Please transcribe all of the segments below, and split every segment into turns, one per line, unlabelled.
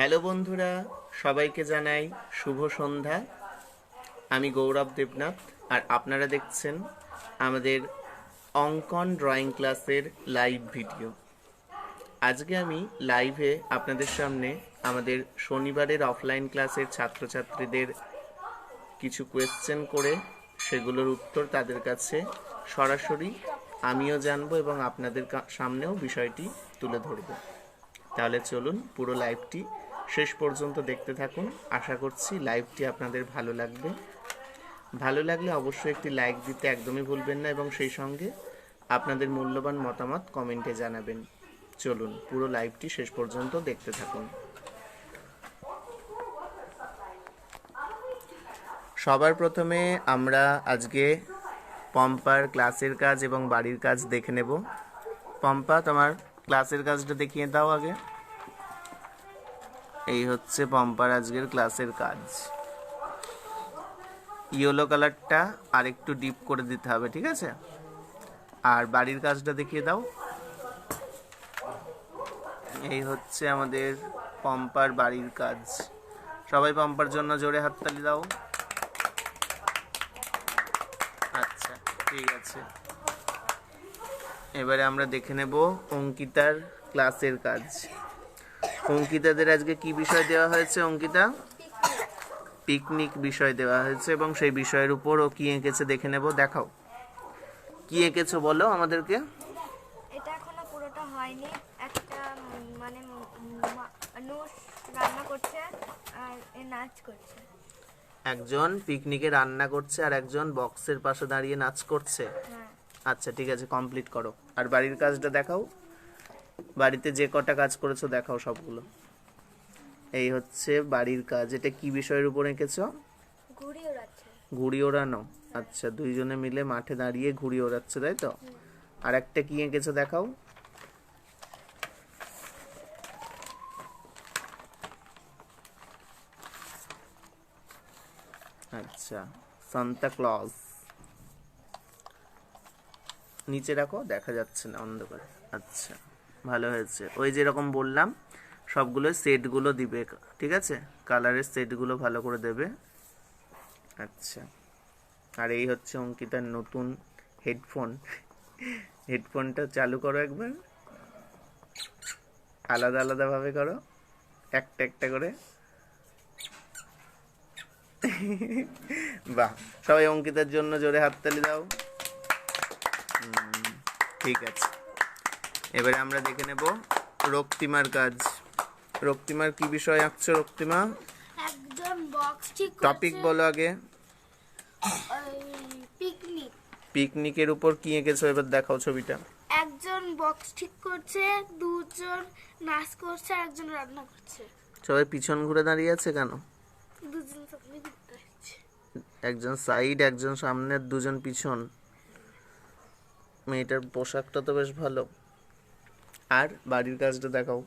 Hello বন্ধুরা, সবাইকে জানাই শুভ সন্ধ্যা। আমি গৌরব দেবনাথ, আর আপনারা দেখছেন আমাদের অঙ্কন ড্রয়িং ক্লাসের লাইভ ভিডিও। আজকে আমি লাইভে আপনাদের সামনে আমাদের শনিবারের অফলাইন ক্লাসের ছাত্রছাত্রীদের কিছু কোয়েশ্চেন করে সেগুলোর উত্তর তাদের কাছে সরাসরি আমিও জানব এবং আপনাদের সামনেও বিষয়টি তুলে ধরবো। তাহলে চলুন পুরো লাইভটি শেষ পর্যন্ত দেখতে থাকুন। আশা করছি লাইভটি আপনাদের ভালো লাগবে। ভালো লাগলে অবশ্যই একটি লাইক দিতে একদমই ভুলবেন না এবং সেই সঙ্গে আপনাদের মূল্যবান মতামত কমেন্টে জানাবেন। চলুন, পুরো লাইভটি শেষ পর্যন্ত দেখতে থাকুন। সবার প্রথমে আমরা আজকে পম্পার ক্লাসের কাজ এবং বাড়ির কাজ দেখে নেব। পম্পা, তোমার ক্লাসের কাজটা দেখিয়ে দাও আগে। এই হচ্ছে পম্পার আজকের ক্লাসের কাজ। ইয়েলো কালারটা আর একটু ডিপ করে দিতে হবে, ঠিক আছে? আর বাড়ির কাজটা দেখিয়ে দাও। এই হচ্ছে আমাদের পম্পার বাড়ির কাজ। সবাই পম্পার জন্য জোরে হাততালি দাও। আচ্ছা ঠিক আছে। এবারে আমরা দেখে নেব অঙ্কিতার ক্লাসের কাজ। অঙ্কিতাদের আজকে কি বিষয় দেওয়া হয়েছে অঙ্কিতা? পিকনিক বিষয় দেওয়া হয়েছে এবং সেই বিষয়ের উপর ও কি এঁকেছে দেখে নেব দেখাও। কি এঁকেছো বলো আমাদেরকে?
এটা এখনও পুরোটা হয়নি। একটা মানে মানুষ রান্না করছে আর নাচ করছে।
একজন পিকনিকে রান্না করছে আর একজন বক্সের পাশে দাঁড়িয়ে নাচ করছে।
হ্যাঁ।
আচ্ছা ঠিক আছে কমপ্লিট করো। আর বাড়ির কাজটা দেখাও। বাড়িতে যে কটা কাজ করেছ দেখাও সবগুলো। এই হচ্ছে বাড়ির কাজ। এটা কি বিষয়ের উপর এঁকেছো?
ঘুড়ি
ওড়ানো। আচ্ছা দুইজনে মিলে মাঠে দাঁড়িয়ে ঘুড়ি ওড়াচ্ছে তাই তো? আর একটা কি এঁকেছো দেখাও? আচ্ছা সান্তা ক্লজ। নিচে রাখো দেখা যাচ্ছে না অন্ধকারে। আচ্ছা। ভালো হয়েছে। ওই যেরকম বললাম, সবগুলো সেটগুলো দিবে। ঠিক আছে? কালারের সেটগুলো ভালো করে দেবে। আচ্ছা। আর এই হচ্ছে অঙ্কিতার নতুন হেডফোন। হেডফোনটা চালু করো একবার। আলাদা আলাদাভাবে করো। একটা একটা করে। বাহ! সবাই অঙ্কিতার জন্য জোরে হাততালি দাও। ঠিক আছে। এবারে আমরা দেখে নেব রক্তিমার কাজ। রক্তিমার কি বিষয় আঁকছো রক্তিমা?
একজন বক্স ঠিক
টপিক বলো আগে।
পিকনিক
পিকনিকের উপর কি এঁকেছো? এবার দেখাও ছবিটা।
একজন বক্স ঠিক করছে দুজন নাচ করছে একজন রান্না করছে।
সবাই পিছন ঘুরে দাঁড়িয়ে আছে কেন?
দুজন
একজন সাইড একজন সামনের দুজন পিছন। মেয়েটার পোশাকটা তো বেশ ভালো। আর বাড়ির কাজটা দেখাও।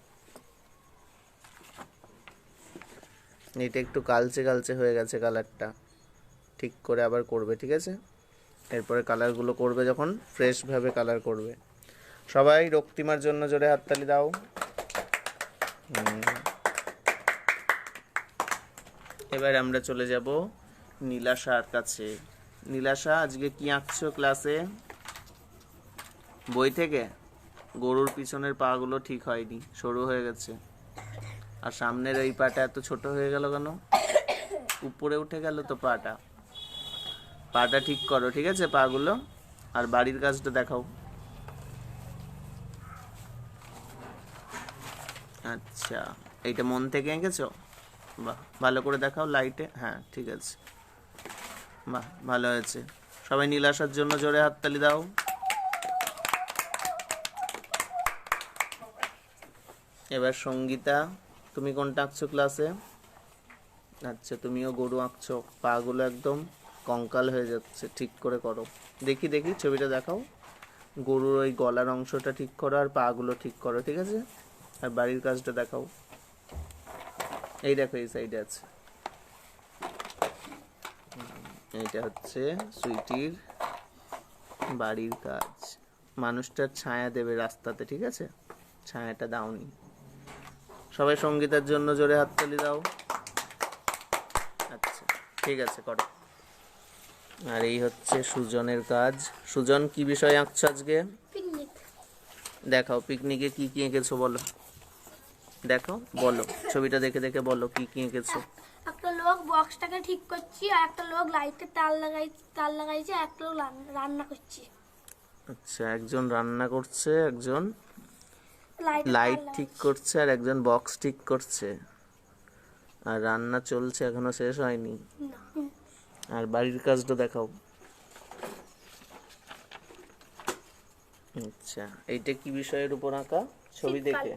এটা একটু কালচে কালচে হয়ে গেছে কালারটা। ঠিক করে আবার করবে, ঠিক আছে? এরপরে কালারগুলো করবে যখন, ফ্রেশভাবে কালার করবে। সবাই রক্তিমার জন্য জোরে হাততালি দাও। এবার আমরা চলে যাব নীলাশার কাছে। নীলাশা, আজকে কি আঁকছো ক্লাসে? বই থেকে? গরুর পিছনের পাগুলো ঠিক হয়নি, সরু হয়ে গেছে। আর সামনের এই পাটা এত ছোট হয়ে গেল কেন? উপরে উঠে গেল তো পাটা। পাটা ঠিক করো, ঠিক আছে পাগুলো? আর বাড়ির কাজটা দেখাও। আচ্ছা এইটা মন থেকে এঁকেছো? বাহ, ভালো করে দেখাও লাইটে। হ্যাঁ ঠিক আছে। বাহ, ভালো হয়েছে। সবাই নীল আসার জন্য জোরে হাততালি দাও। এবার সঙ্গীতা, তুমি কোনটা আঁকছো ক্লাসে আচ্ছা তুমিও গরু আঁকছো, পাগুলো একদম কঙ্কাল হয়ে যাচ্ছে, ঠিক করে করো। দেখি দেখি, ছবিটা দেখাও। গরুর ওই গলার অংশটা ঠিক করো আর পাগুলো ঠিক করো, ঠিক আছে? আর বাড়ির কাজটা দেখাও। এই দেখো, এই সাইডে আছে। এইটা হচ্ছে সুইটির বাড়ির কাজ। মানুষটার ছায়া দেবে রাস্তাতে, ঠিক আছে? ছায়াটা দাওনি। সবাই সঙ্গীতার জন্য জোরে হাত হাততালি দাও। আচ্ছা ঠিক আছে করো। আর এই হচ্ছে সুজনের কাজ। সুজন কি বিষয় আঁকছো আজকে? দেখাও পিকনিকে কি কি এঁকেছো বলো। দেখো বলো ছবিটা দেখে দেখে বলো কি কি এঁকেছো।
একটা লোক বক্সটাকে ঠিক করছি আর একটা লোক লাইটে তার লাগাই তার লাগাইছে একটা লোক রান্না করছি।
আচ্ছা একজন রান্না করছে একজন
লাইট
ঠিক করছে আর একজন বক্স ঠিক করছে। আর রান্না চলছে এখনও শেষ হয়নি। আর বাড়ির কাজটা দেখাও। আচ্ছা এইটা কি বিষয়ের উপর আঁকা? ছবি দেখে।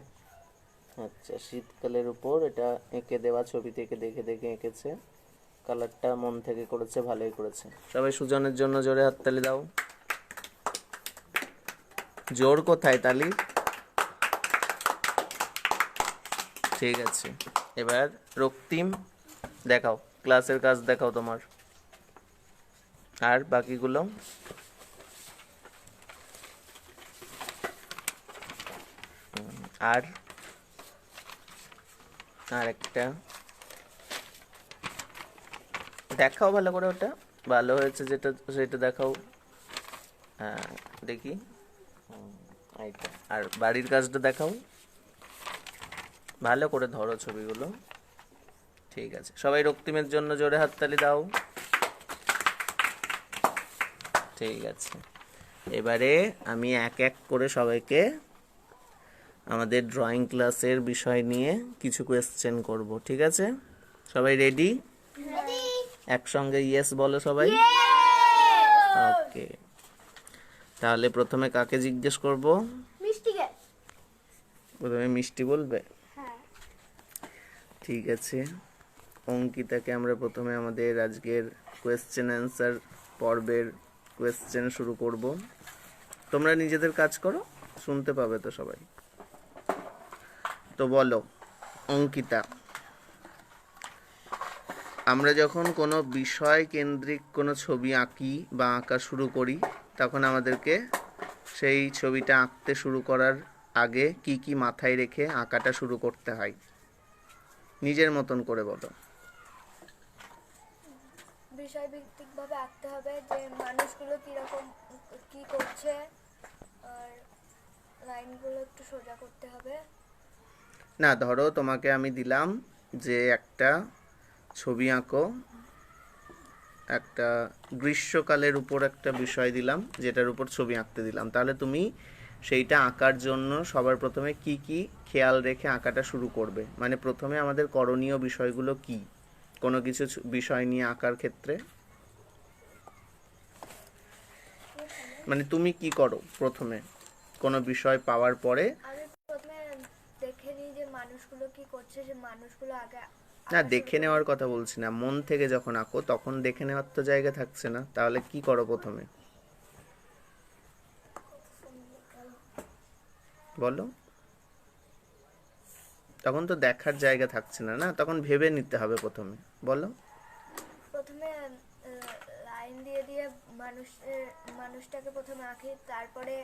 আচ্ছা শীতকালের উপর এটা এঁকে দেওয়া ছবি থেকে দেখে দেখে এঁকেছে। কালারটা মন থেকে করেছে ভালোই করেছে। সবাই সুজনের জন্য জোরে হাততালি দাও। জোর কোথায় তালি? ঠিক আছে। এবার রক্তিম দেখাও, ক্লাসের কাজ দেখাও তোমার। আর বাকিগুলো? আর? আর একটা দেখাও ভালো করে ওটা। ভালো হয়েছে যেটা, সেটা দেখাও। দেখি। আর বাড়ির কাজটা দেখাও। ভালো করে ধরো ছবিগুলো। ঠিক আছে। সবাই রক্তিমের জন্য জোরে হাততালি দাও। ঠিক আছে। এবারে আমি এক এক করে সবাইকে আমাদের ড্রয়িং ক্লাসের বিষয় নিয়ে কিছু কোয়েশ্চেন করব ঠিক আছে? সবাই রেডি একসঙ্গে ইয়েস বলো সবাই? ওকে তাহলে প্রথমে কাকে জিজ্ঞেস করব? প্রথমে মিষ্টি বলবে। ঠিক আছে। অঙ্কিতাকে আমরা প্রথমে আমাদের আজকের কোয়েশ্চেন অ্যান্সার পর্বের কোয়েশ্চেন শুরু করব। তোমরা নিজেদের কাজ করো, শুনতে পাবে তো সবাই। তো বলো, অঙ্কিতা, আমরা যখন কোনো বিষয় কেন্দ্রিক কোনো ছবি আঁকি বা আঁকা শুরু করি, তখন আমাদেরকে সেই ছবিটা আঁকতে শুরু করার আগে কি কি মাথায় রেখে আঁকাটা শুরু করতে হয়? নিজের মতন করে বলো।
আঁকতে হবে যে মানুষগুলো কীরকম কী করছে আর লাইনগুলো একটু সোজা করতে হবে।
না ধরো তোমাকে আমি দিলাম যে একটা ছবি আঁকো একটা গ্রীষ্মকালের উপর একটা বিষয় দিলাম যেটার উপর ছবি আঁকতে দিলাম। তাহলে তুমি সেইটা আঁকার জন্য সবার প্রথমে কি কি খেয়াল রেখে আঁকাটা শুরু করবে? মানে প্রথমে আমাদের করণীয় বিষয়গুলো কি? কোনো কিছু বিষয় নিয়ে আঁকার ক্ষেত্রে? মানে তুমি কি করো প্রথমে? কোনো বিষয় পাওয়ার পরে?
দেখে নিই যে মানুষগুলো কি করছে যে মানুষগুলো আগে
না দেখে নেওয়ার কথা বলছি না। মন থেকে যখন আঁকো তখন দেখে নেওয়ার তো জায়গা থাকছে না। তাহলে কি করো প্রথমে? বলো। তখন তো দেখার জায়গা থাকছে না না? তখন ভেবে নিতে হবে প্রথমে। বলো।
প্রথমে লাইন দিয়ে দিয়ে মানুষ মানুষটাকে প্রথমে আঁকি তারপরে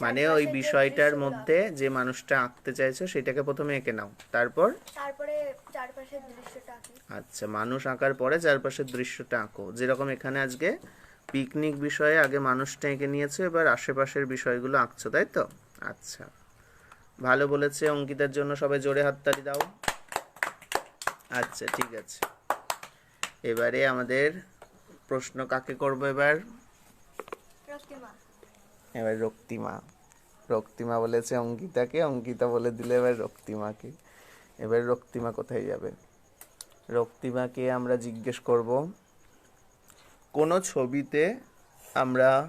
মানে ওই বিষয়টার মধ্যে যে মানুষটা আঁকতে চাইছো সেটাকে প্রথমে এঁকে নাও। তারপর?
তারপরে চারপাশের দৃশ্যটা আঁকি।
আচ্ছা মানুষ আঁকার পরে চারপাশের দৃশ্যটা আঁকো। যেরকম এখানে আজকে পিকনিক বিষয়ে আগে মানুষটা এঁকে নিয়েছো এবার আশেপাশের বিষয়গুলো আঁকছো তাই তো? আচ্ছা। ভালো বলেছে অঙ্কিতার জন্য সবাই জোরে হাততালি দাও। আচ্ছা ঠিক আছে। এবারে আমাদের প্রশ্ন কাকে করব এবার? এবার রক্তিমা। রক্তিমা বলেছে অঙ্কিতাকে অঙ্কিতা বলে দিলে এবার রক্তিমাকে। এবার রক্তিমা কোথায় যাবে? রক্তিমাকে আমরা জিজ্ঞেস করব কোনো ছবিতে আমরা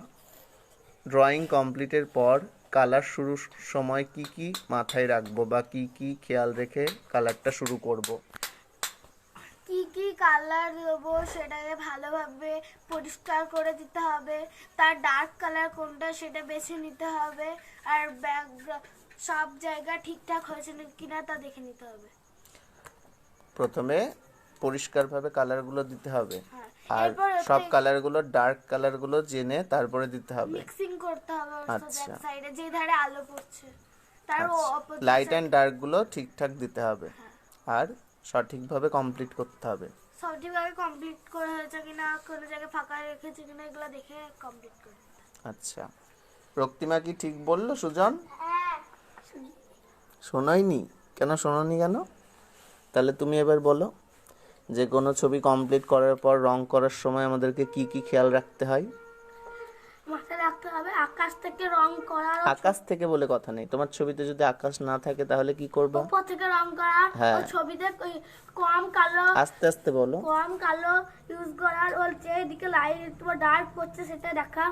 ড্রয়িং কমপ্লিটের পর কালার শুরুর সময় কি কি মাথায় রাখব বা কি কি খেয়াল রেখে কালারটা শুরু করব?
কি কি কালার দেবো সেটাকে ভালোভাবে পরিষ্কার করে দিতে হবে। তার ডার্ক কালার কোনটা সেটা বেছে নিতে হবে। আর ব্যাকগ্রাউন্ড সব জায়গা ঠিকঠাক হয়েছে না কিনা তা দেখে নিতে হবে।
প্রথমে পরিষ্কারভাবে কালারগুলো দিতে হবে।
হ্যাঁ।
আর সব কালারগুলো ডার্ক কালারগুলো জেনে তারপরে দিতে হবে।
মিক্সিং করতে হবে
আচ্ছা।
সাইডে যে ধারে আলো পড়ছে তার
লাইট অ্যান্ড ডার্কগুলো ঠিকঠাক দিতে হবে। আর সঠিকভাবে কমপ্লিট করতে হবে।
সঠিকভাবে কমপ্লিট করে হয়েছে কিনা কোনো জায়গায় ফাঁকা রেখেছে কিনা এগুলো দেখে কমপ্লিট করে
আচ্ছা। রক্তিমা কি ঠিক বলল সুজন?
হ্যাঁ।
শোনায়নি? কেন শোনোনি কেন? তাহলে তুমি এবার বলো। যে কোনো ছবি কমপ্লিট করার পর রং করার সময় আমাদেরকে কি কি খেয়াল রাখতে হয়?
মাথায় রাখতে হবে আকাশ থেকে রং করার
আকাশ থেকে বলে কথা নেই। তোমার ছবিতে যদি আকাশ না থাকে তাহলে কি করবা?
উপর থেকে রং করার
হ্যাঁ।
ছবিতে কম কালো
আস্তে আস্তে বলো।
কম কালো ইউজ করার ওর যেদিকে লাইট একটু ডার্ক করছে সেটা দেখা।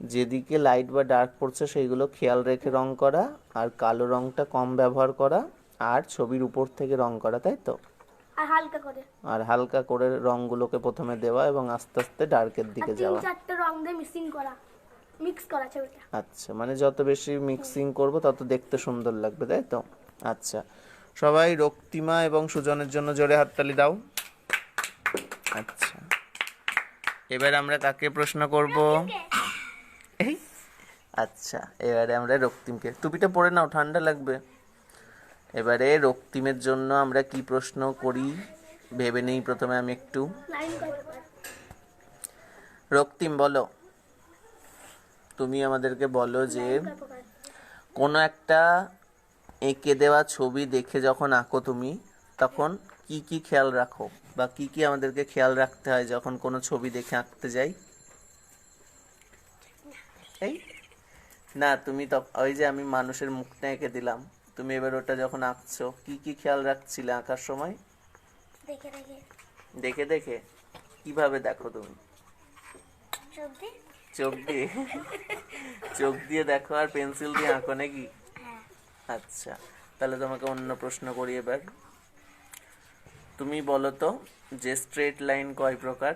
যেদিকে লাইট বা ডার্ক পড়ছে সেইগুলো খেয়াল রেখে রং করা আর কালো রংটা কম ব্যবহার করা আর ছবির উপর থেকে রং করা তাই তো?
আর হালকা করে।
আর হালকা করে রংগুলোকে প্রথমে দেওয়া এবং আস্তে আস্তে ডার্কের দিকে
তিন
যাওয়া।
চারটে রং দিয়ে মিক্সিং করা মিক্স করা ছবিটা।
আচ্ছা মানে যত বেশি মিক্সিং করব তত দেখতে সুন্দর লাগবে তাই তো? আচ্ছা সবাই রক্তিমা এবং সুজনের জন্য জোরে হাততালি দাও। আচ্ছা এবার আমরা কাকে প্রশ্ন করব? এই আচ্ছা এবারে আমরা রক্তিমকে। টুপিটা পরে নাও ঠান্ডা লাগবে। এবারে রক্তিমের জন্য আমরা কি প্রশ্ন করি? ভেবে নেই প্রথমে আমি একটু। রক্তিম, বলো। তুমি আমাদেরকে বলো যে, কোনো একটা এঁকে দেওয়া ছবি দেখে যখন আঁকো তুমি, তখন কি কি খেয়াল রাখো? বা কি কি আমাদেরকে খেয়াল রাখতে হয় যখন কোনো ছবি দেখে আঁকতে যাই? এই? না, তুমি তো ওই যে আমি মানুষের মুখটা এঁকে দিলাম। তুমি এবার ওটা যখন আঁকছো কি কি খেয়াল রাখছিলে আঁকার সময়?
দেখে দেখে।
দেখে দেখে? কীভাবে দেখো তুমি? চোখ দিয়ে? চোখ দিয়ে? দেখো আর পেন্সিল দিয়ে আঁকো নাকি?
হ্যাঁ।
আচ্ছা তাহলে তোমাকে অন্য প্রশ্ন করি এবার। তুমি বলো তো যে স্ট্রেট লাইন কয় প্রকার?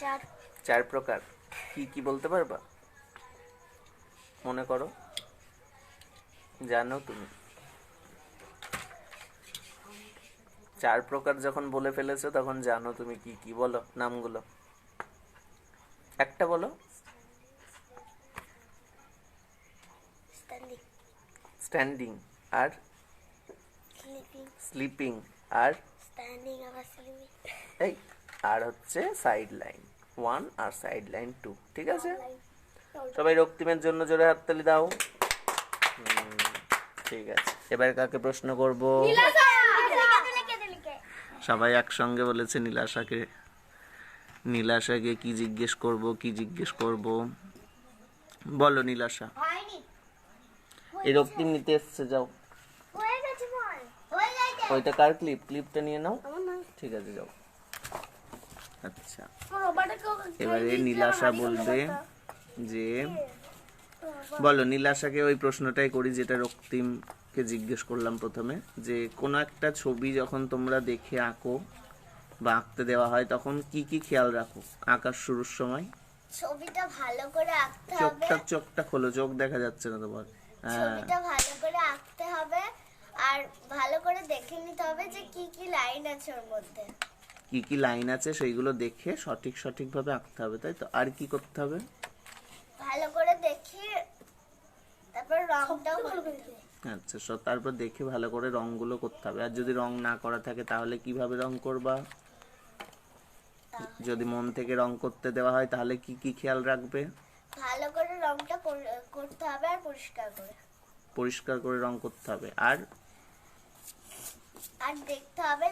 চার।
চার প্রকার। কি কি বলতে পারবা? মনে করো। জানো তুমি। চার প্রকার যখন বলে ফেলেছো তখন জানো তুমি কি কি বলো নামগুলো। একটা বলো।
স্ট্যান্ডিং
আর
স্লিপিং
আর এই আর হচ্ছে সাইড লাইন ওয়ান আর সাইড লাইন টু ঠিক আছে? সবাই রক্তিমের জন্য জোরে হাততালি দাও। হুম, ঠিক আছে। এবার কাকে প্রশ্ন করব? সবাই একসঙ্গে বলেছে নীলাশাকে নীলাশাকে কি জিজ্ঞেস করব কি জিজ্ঞেস করব? বলো নীলাশা এই রক্তিম নিতে এসছে যাও। ওইটা কার ক্লিপ ক্লিপটা নিয়ে নাও। ঠিক আছে যাও। আচ্ছা। এবারে নীলাশা বলবে যে বলো নীলাশাকে ওই প্রশ্নটাই করি যেটা রক্তিমকে জিজ্ঞেস করলাম প্রথমে যে কোনো একটা ছবি যখন তোমরা দেখে আঁকো বা আঁকতে দেওয়া হয় তখন কি কি খেয়াল রাখো আঁকার শুরুর সময়?
ছবিটা ভালো করে আঁকতে হবে।
চোখটা চোখটা খোলো চোখ দেখা যাচ্ছে না তোমার। হ্যাঁ।
ছবিটা ভালো করে আঁকতে হবে আর ভালো করে দেখে নিতে হবে যে কি কি লাইন আছে ওর মধ্যে।
কি কি লাইন আছে সেইগুলো দেখে সঠিক সঠিকভাবে আঁকতে হবে তাই তো? আর কি করতে হবে?
ভালো করে দেখে তারপর রংটাও করতে হবে।
আচ্ছা সব তারপর দেখে ভালো করে রংগুলো করতে হবে। আর যদি রং না করা থাকে তাহলে কীভাবে রং করবা? যদি মন থেকে রং করতে দেওয়া হয় তাহলে কি কি খেয়াল রাখবে?
ভালো করে রংটা করতে হবে আর পরিষ্কার করে।
পরিষ্কার করে রং করতে হবে। আর?
আর দেখতে হবে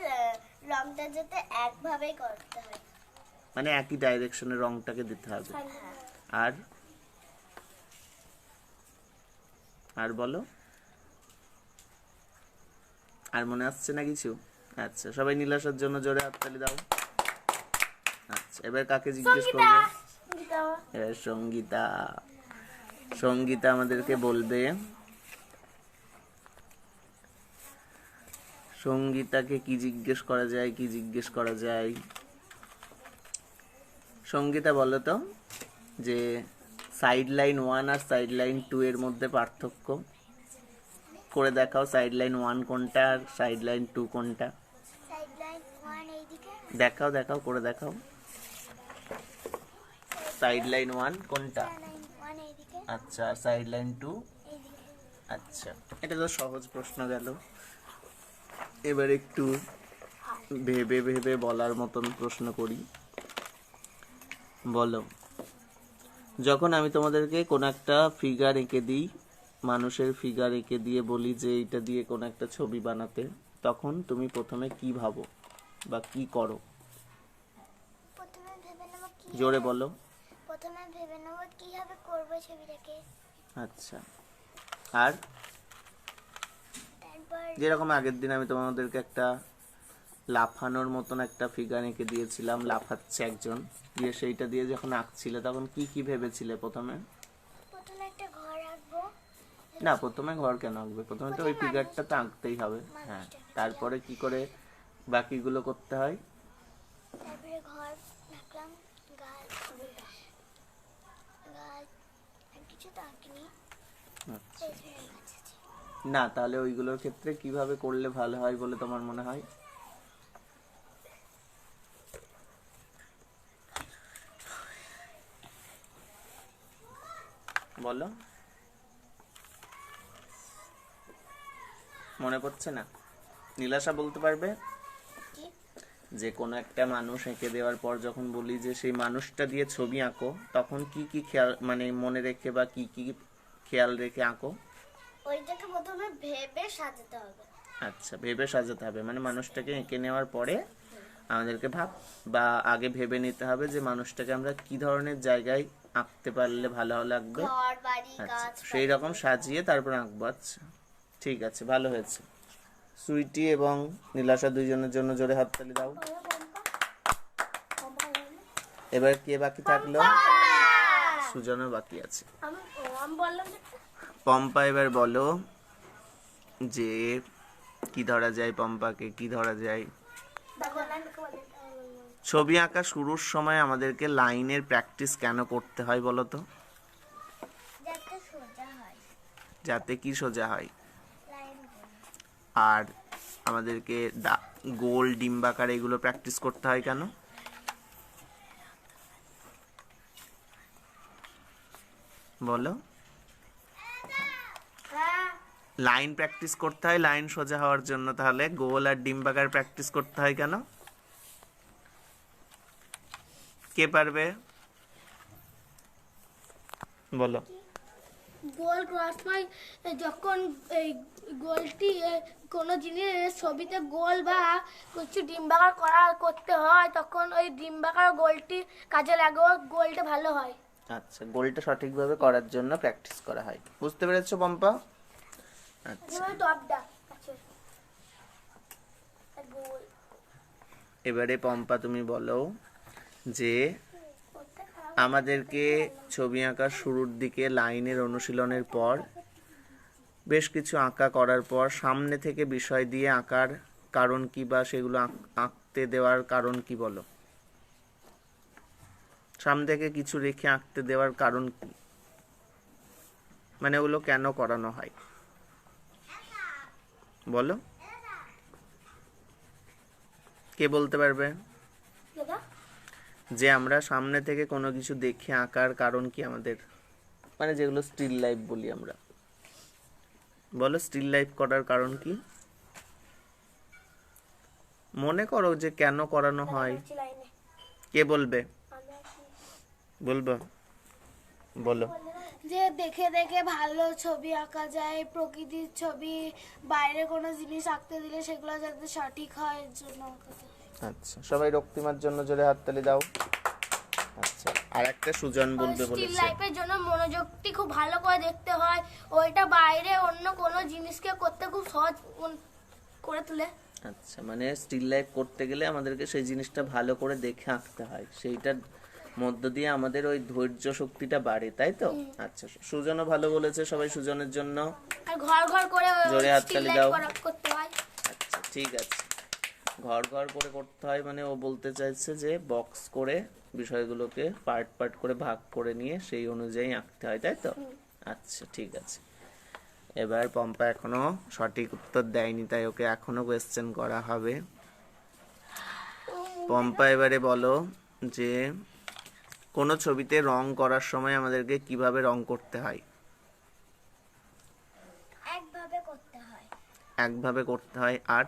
রংটা যাতে একভাবেই করতে হয়।
মানে একই ডাইরেকশনে রংটাকে দিতে হবে। আর? আর বলো? আর মনে আসছে না কিছু? আচ্ছা সবাই নীলাশার জন্য জোরে হাততালি দাও। আচ্ছা এবার কাকে জিজ্ঞেস করবে? এবার সঙ্গীতা। সঙ্গীতা আমাদেরকে বলবে। সঙ্গীতাকে কি জিজ্ঞেস করা যায় কি জিজ্ঞেস করা যায়? সঙ্গীতা বলো তো যে সাইড লাইন ওয়ান আর সাইড লাইন টু এর মধ্যে পার্থক্য। করে দেখাও সাইড লাইন ওয়ান কোনটা আর সাইড লাইন টু কোনটা দেখাও দেখাও করে দেখাও। সাইড লাইন ওয়ান কোনটা আচ্ছা সাইড লাইন টু আচ্ছা এটা তো সহজ প্রশ্ন গেল। এবার একটু ভেবে ভেবে বলার মতন প্রশ্ন করি। বলো। যখন আমি তোমাদেরকে কোন একটা ফিগার এঁকে দিই মানুষের ফিগার এঁকে দিয়ে বলি যে এটা দিয়ে কোন একটা ছবি বানাতে তখন তুমি প্রথমে কি ভাবো বা কি করো?
প্রথমে ভেবে নেব কি
জোরে বলো।
প্রথমে ভেবে নেব কীভাবে করব ছবিটাকে।
আচ্ছা। আর? যেরকম আগের দিন আমি তোমাদেরকে একটা লাফানোর মতন একটা ফিগার এঁকে দিয়েছিলাম লাফাচ্ছে একজন। দিয়ে সেইটা দিয়ে যখন আঁকছিলে তখন কি কি ভেবেছিলে প্রথমে?
প্রথমে একটা ঘর আঁকবো।
না প্রথমে ঘর কেন আঁকবে? প্রথমে তো ওই ফিগারটা তো আঁকতেই হবে। হ্যাঁ। তারপরে কি করে বাকিগুলো করতে হয়?
তারপরে ঘর আঁকলাম গাছ গাছ। কিছু তো আঁকিনি।
আচ্ছা। না তাহলে ওইগুলোর ক্ষেত্রে কীভাবে করলে ভালো হয় বলে তোমার মনে হয়? বলো। মনে পড়ছে না? নীলাশা বলতে পারবে? যে কোনো একটা মানুষ এঁকে দেওয়ার পর যখন বলি যে সেই মানুষটা দিয়ে ছবি আঁকো তখন কি কি খেয়াল মানে মনে রেখে বা কি কি খেয়াল রেখে আঁকো?
ওইটাকে প্রথমে ভেবে সাজাতে হবে।
আচ্ছা ভেবে সাজাতে হবে। মানে মানুষটাকে এঁকে নেওয়ার পরে আমাদেরকে ভাব বা আগে ভেবে নিতে হবে যে মানুষটাকে আমরা কি ধরনের জায়গায় আঁকতে পারলে ভালো লাগবে। আচ্ছা সেই রকম সাজিয়ে তারপর আঁকবো আচ্ছা। ঠিক আছে ভালো হয়েছে। সুইটি এবং নীলাশা দুইজনের জন্য জোরে হাততালি দাও। এবার কে বাকি থাকল? সুজনও বাকি আছে। পম্পা এবার বলো যে কি ধরা যায় পম্পাকে কি ধরা যায়? ছবি আঁকা শুরুর সময় আমাদেরকে লাইনের প্র্যাকটিস কেন করতে হয় বলো তো?
যাতে
কি সোজা হয়? আর আমাদেরকে গোল ডিম্বাকার এগুলো প্র্যাকটিস করতে হয় কেন? বলো। লাইন প্র্যাকটিস করতে হয় লাইন সোজা হওয়ার জন্য তাহলে গোল আর ডিম্বাকার প্র্যাকটিস করতে হয় কেন? কে পারবে? বলো।
গোল ক্রস মাই যখন এই গোলটি কোনো জিনিস ছবিতে গোল বা কিছু ডিম্বাকার করা করতে হয় তখন ওই ডিম্বাকার গোলটি কাজে লাগেও গোলটা ভালো হয়।
আচ্ছা গোলটা সঠিকভাবে করার জন্য প্র্যাকটিস করা হয়। বুঝতে পেরেছ পম্পা? আচ্ছা।
টপটা আর
এবারে পম্পা তুমি বলো। যে আমাদেরকে ছবি আঁকার শুরুর দিকে লাইনের অনুশীলনের পর, বেশ কিছু আঁকা করার পর, সামনে থেকে বিষয় দিয়ে আঁকার কারণ কি বা সেগুলো আঁক- আঁকতে দেওয়ার কারণ কি বলো? সামনে থেকে কিছু রেখে আঁকতে দেওয়ার কারণ কি? মানে ওগুলো কেন করানো হয়? বলো। কে বলতে পারবে? যে আমরা সামনে থেকে কোনো কিছু দেখে, আঁকার কারণ কি আমাদের? মানে যেগুলো স্টিল লাইফ বলি আমরা। বলো স্টিল লাইফ করার কারণ কি? মনে করো যে কেন করানো হয়। কে বলবে? বলব। বলো।
যে দেখে দেখে ভালো ছবি আঁকা যায়, প্রকৃতির ছবি, বাইরে কোনো জিনিস আঁকতে দিলে সেগুলো যাতে সঠিক হয় এর জন্য।
আচ্ছা। সবাই রক্তিমার জন্য জোরে হাততালি দাও। আচ্ছা আর একটা সুজন বলবে
স্টিল লাইফের জন্য মনোযোগটি খুব ভালো করে দেখতে হয়। ওইটা বাইরে অন্য কোনো জিনিসকে করতে খুব সহজ করে তুলে।
আচ্ছা মানে স্টিল লাইফ করতে গেলে আমাদেরকে সেই জিনিসটা ভালো করে দেখে আঁকতে হয়। সেইটার মধ্য দিয়ে আমাদের ওই ধৈর্য শক্তিটা বাড়ে তাই তো? আচ্ছা সুজনও ভালো বলেছে সবাই সুজনের জন্য।
আর ঘর ঘর করে
জোরে হাততালি দাও।
করতে হয়।
আচ্ছা ঠিক আছে। ঘর ঘর করে করতে হয় মানে ও বলতে চাইছে যে বক্স করে বিষয়গুলোকে পার্ট পার্ট করে ভাগ করে নিয়ে সেই অনুযায়ী আঁকতে হয় তাই তো? আচ্ছা ঠিক আছে। এবার পম্পা এখনও সঠিক উত্তর দেয়নি তাই ওকে এখনও কোয়েশ্চেন করা হবে। পম্পা এবারে বলো যে কোনো ছবিতে রং করার সময় আমাদেরকে কীভাবে রং করতে হয়। একভাবে করতে হয় আর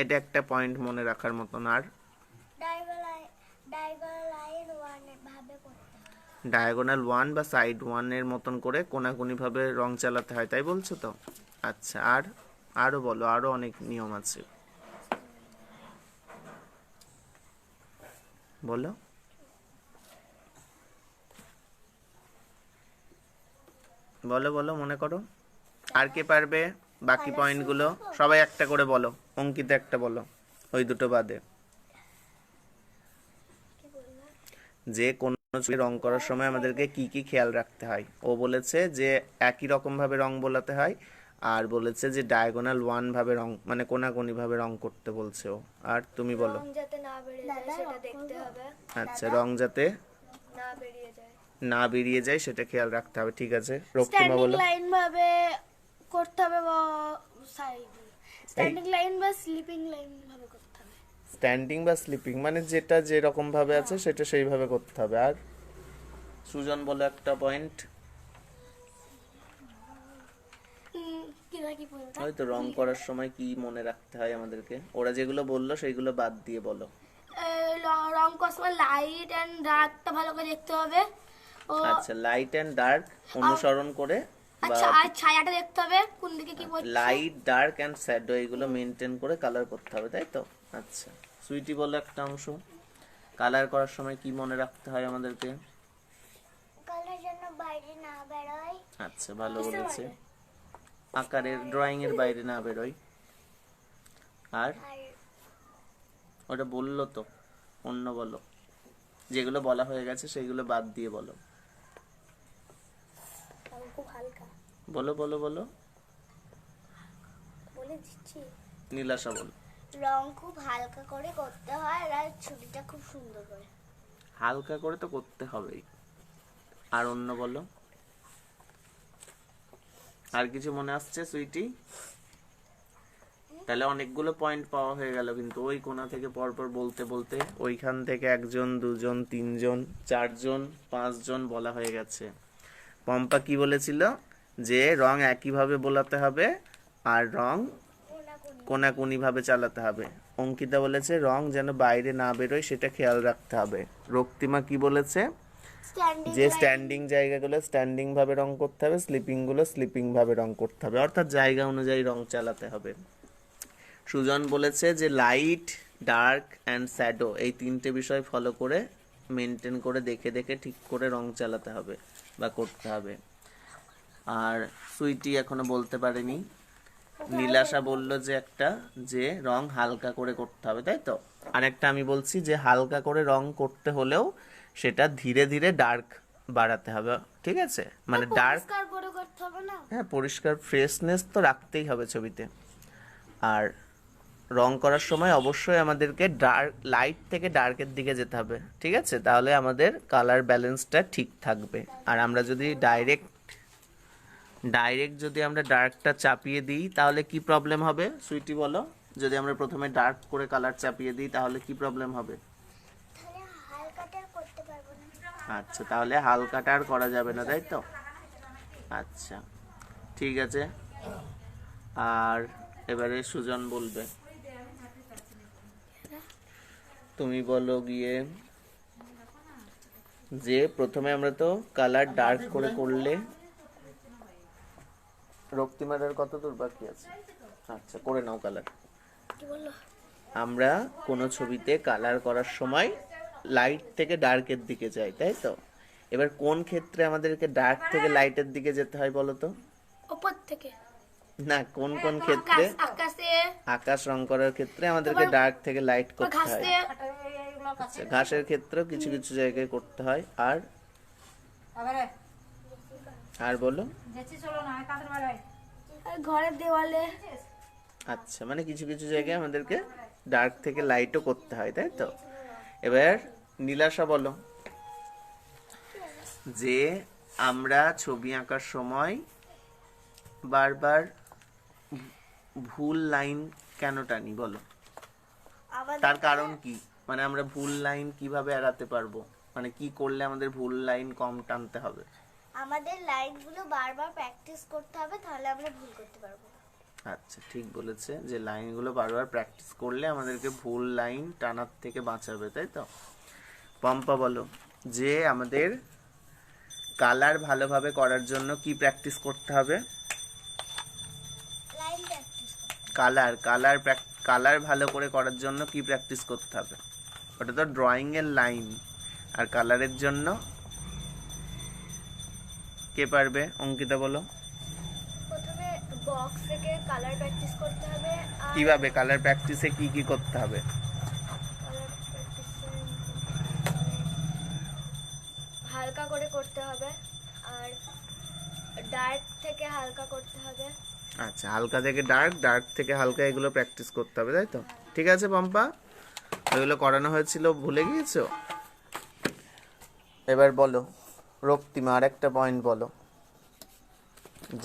এটা একটা পয়েন্ট মনে রাখার মতন আর
ডায়াগোনাল ওয়ান
বা সাইড ওয়ানের মতন করে কোনাকুনিভাবে রং চালাতে হয় তাই বলছো তো? আচ্ছা আর আরও বলো আরও অনেক নিয়ম আছে। বলো। বলো বলো মনে করো। আর কে পারবে? বাকি পয়েন্টগুলো সবাই একটা করে বলো অঙ্কিত একটা বলো ওই দুটো বাদে। যে কোনো ছবি রং করার সময় আমাদেরকে কি কি খেয়াল রাখতে হয়। ও বলেছে যে একই রকম ভাবে রং বোলাতে হয় আর বলেছে যে ডায়াগোনাল ওয়ান ভাবে রং মানে কোনাকুনি ভাবে রং করতে বলছে ও। আর তুমি বলো।
রং যাতে না বেরিয়ে যায় সেটা দেখতে হবে।
আচ্ছা রং যাতে
না বেরিয়ে যায়।
না বেরিয়ে যায় সেটা খেয়াল রাখতে হবে ঠিক আছে। রক্তিমা বলো।
লাইন ভাবে করতে হবে সাইড স্ট্যান্ডিং লাইন বা স্লিপিং লাইন ভাবে করতে হবে।
স্ট্যান্ডিং বা স্লিপিং মানে যেটা যেরকম ভাবে আছে সেটা সেইভাবে করতে হবে। আর সুজন বলো একটা পয়েন্ট
বলতো
হয়তো রং করার সময় কি মনে রাখতে হয় আমাদেরকে? ওরা যেগুলো বলল সেইগুলো বাদ দিয়ে বলো।
রং করার সময় লাইট অ্যান্ড ডার্কটা ভালো করে দেখতে হবে।
আচ্ছা লাইট অ্যান্ড ডার্ক অনুসরণ করে
আচ্ছা আর ছায়াটা দেখতে হবে কোন দিকে কি পড়ছে
লাইট ডার্ক অ্যান্ড শ্যাডো এগুলো মেনটেন করে কালার করতে হবে তাই তো? আচ্ছা সুইটি বলো একটা অংশ। কালার করার সময় কি মনে রাখতে হয় আমাদেরকে?
কালার জন্য বাইরে না বেরোয়।
আচ্ছা ভালো বলেছে। আকারের ড্রয়িং এর বাইরে না বেরোয়। আর?
আর
ওটা বলল তো অন্য বলো। যেগুলো বলা হয়ে গেছে সেগুলো বাদ দিয়ে বলো
রং খুব হালকা
বলো বলো বলো।
বলে দিচ্ছি।
নীলাশা বলো।
রং খুব হালকা করে করতে হয় আর ছবিটা খুব সুন্দর করে
হালকা করে তো করতে হবেই। আর অন্য বলো। আর কিছু মনে আসছে সুইটি? তাহলে অনেকগুলো পয়েন্ট পাওয়া হয়ে গেল কিন্তু ওই কোণা থেকে পরপর বলতে বলতে। ওইখান থেকে একজন দুজন তিনজন চারজন পাঁচজন বলা হয়ে গেছে। পম্পা কি বলেছিল? যে রং একইভাবে বোলাতে হবে আর রং কোনাকুনি ভাবে চালাতে হবে। অঙ্কিতা বলেছে রং যেন বাইরে না বেরোয় সেটা খেয়াল রাখতে হবে। রক্তিমা কি বলেছে? যে স্ট্যান্ডিং জায়গাগুলো স্ট্যান্ডিং ভাবে রং করতে হবে স্লিপিংগুলো স্লিপিং ভাবে রং করতে হবে। অর্থাৎ জায়গা অনুযায়ী রং চালাতে হবে। সুজন বলেছে যে লাইট ডার্ক অ্যান্ড শ্যাডো এই তিনটে বিষয় ফলো করে মেনটেন করে দেখে দেখে ঠিক করে রং চালাতে হবে বা করতে হবে। আর সুইটি এখনও বলতে পারেনি। নীলাশা বলল যে একটা যে রং হালকা করে করতে হবে তাই তো? আর একটা আমি বলছি যে হালকা করে রং করতে হলেও সেটা ধীরে ধীরে ডার্ক বাড়াতে হবে ঠিক আছে? মানে ডার্ক
করে করতে হবে না?
হ্যাঁ পরিষ্কার ফ্রেশনেস তো রাখতেই হবে ছবিতে। আর রং করার সময় অবশ্যই আমাদেরকে ডার্ক লাইট থেকে ডার্কের দিকে যেতে হবে ঠিক আছে? তাহলে আমাদের কালার ব্যালেন্সটা ঠিক থাকবে। আর আমরা যদি ডাইরেক্ট ডাইরেক্ট যদি আমরা ডার্কটা চাপিয়ে দিই তাহলে কি প্রবলেম হবে? সুইটি বলো। যদি আমরা প্রথমে ডার্ক করে কালার চাপিয়ে দিই তাহলে কি প্রবলেম হবে? আচ্ছা তাহলে হালকাটা আর করা যাবে না তাই তো? আচ্ছা ঠিক আছে। আর এবারে সুজন বলবে। তুমি বলো গিয়ে যে প্রথমে আমরা তো কালার ডার্ক করে করলে রক্তিমার আর কত দূর বাকি আছে? আচ্ছা করে নাও কালার আমরা কোনো ছবিতে কালার করার সময় লাইট থেকে ডার্কের দিকে যাই তাই তো? এবার কোন ক্ষেত্রে আমাদেরকে ডার্ক থেকে লাইটের দিকে যেতে হয় বলো তো?
ওপর থেকে।
না কোন কোন ক্ষেত্রে?
আকাশ।
রং করার ক্ষেত্রে আমাদেরকে ডার্ক থেকে লাইট করতে হয়। আচ্ছা, ঘাসের ক্ষেত্রেও কিছু কিছু জায়গায় করতে হয়। আর আর বলো?
ঘরের দেওয়ালে।
আচ্ছা মানে কিছু কিছু জায়গায় আমাদেরকে ডার্ক থেকে লাইটও করতে হয় তাই তো? এবার নীলাশা বলো যে আমরা ছবি আঁকার সময় বারবার ভুল লাইন কেন টানি বলো? তার কারণ কি? মানে আমরা ভুল লাইন কীভাবে এড়াতে পারব? মানে কি করলে আমাদের ভুল লাইন কম টানতে হবে?
আমাদের লাইনগুলো বারবার প্র্যাকটিস করতে হবে তাহলে আমরা ভুল করতে পারব।
আচ্ছা ঠিক বলেছে যে লাইনগুলো বারবার প্র্যাকটিস করলে আমাদেরকে ভুল লাইন টানার থেকে বাঁচাবে তাই তো? পম্পা বলো যে আমাদের কালার ভালোভাবে করার জন্য কি প্র্যাকটিস করতে হবে?
Line practice
colour colour colour ভালো করে করার জন্য কি প্র্যাকটিস করতে হবে? ওটা তো ড্রয়িং এর লাইন আর কালারের জন্য কে পারবে? অঙ্কিতা বলো।
প্রথমে বক্স থেকে কালার প্র্যাকটিস করতে হবে আর
কীভাবে কালার প্র্যাকটিসে কি কি করতে হবে?
কালার প্র্যাকটিসে হালকা করে করতে হবে আর ডার্ক থেকে হালকা করতে হবে।
আচ্ছা হালকা থেকে ডার্ক ডার্ক থেকে হালকা এগুলো প্র্যাকটিস করতে হবে তাই তো? ঠিক আছে পম্পা? ওইগুলো করানো হয়েছিল ভুলে গিয়েছো? এবার বলো। রক্তিমা আর একটা পয়েন্ট বলো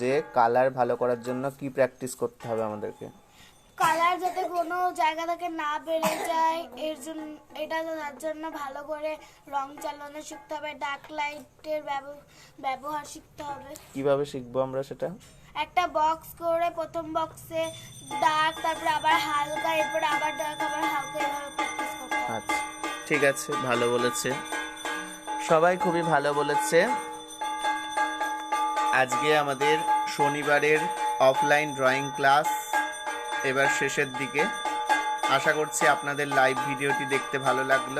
যে কালার ভালো করার জন্য কি প্র্যাকটিস করতে হবে আমাদেরকে?
কালার যাতে কোনো জায়গা থেকে না বেড়ে যায় এর জন্য এটা তার জন্য ভালো করে রং চালানো শিখতে হবে ডার্ক লাইটের ব্যবহার শিখতে হবে।
কীভাবে শিখব আমরা সেটা?
একটা বক্স করে প্রথম বক্সে ডার্ক তারপরে আবার হালকা এরপরে আবার ডার্ক আবার হালকা এভাবে প্র্যাকটিস করতে হবে।
আচ্ছা ঠিক আছে ভালো বলেছে। সবাই খুবই ভালো বলেছে। আজকে আমাদের শনিবারের অফলাইন ড্রয়িং ক্লাস এবার শেষের দিকে। আশা করছি আপনাদের লাইভ ভিডিওটি দেখতে ভালো লাগল।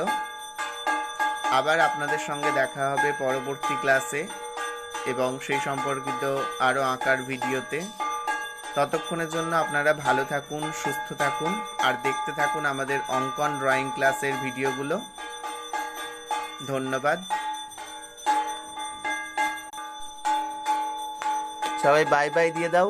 আবার আপনাদের সঙ্গে দেখা হবে পরবর্তী ক্লাসে এবং সেই সম্পর্কিত আরও আঁকার ভিডিওতে ততক্ষণের জন্য আপনারা ভালো থাকুন, সুস্থ থাকুন, আর দেখতে থাকুন আমাদের অঙ্কন ড্রয়িং ক্লাসের ভিডিওগুলো ধন্যবাদ। সবাই বাই বাই দিয়ে দাও।